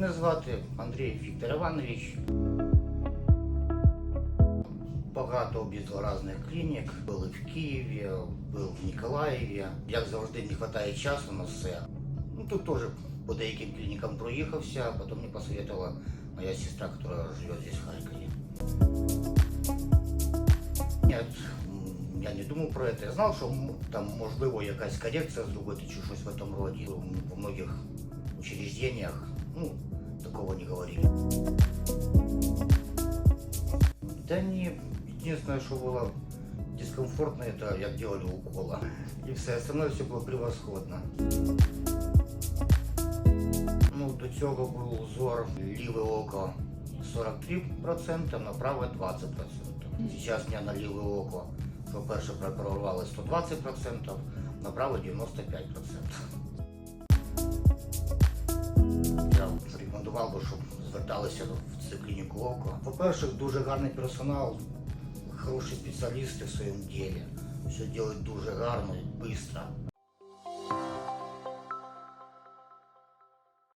Мене звати Андрій Віктор Іванович. Багато об'їздив різних клінік. Були в Києві, був в Ніколаєві. Як завжди, не вистачає часу на все. Ну тут теж по деяким клінікам проїхався, а потім мені посоветувала моя сестра, яка живе здесь в Харкові. Нет, я не думав про це. Я знав, що там можливо якась корекція зробити чи щось в цьому роді. По многих учреждениях ну, такого не говорили. Да не, единственное, что было дискомфортно, это як делали укола. И все остальное все было превосходно. Ну, до цього був узор ліве око 43%, на праве 20%. Зараз у мене на ліве око, по-перше, прооперували 120%, на праве 95%. Рекомендував би, щоб зверталися в цю клініку око. По-перше, дуже гарний персонал, хороші спеціалісти в своєму ділі. Все роблять дуже гарно і швидко.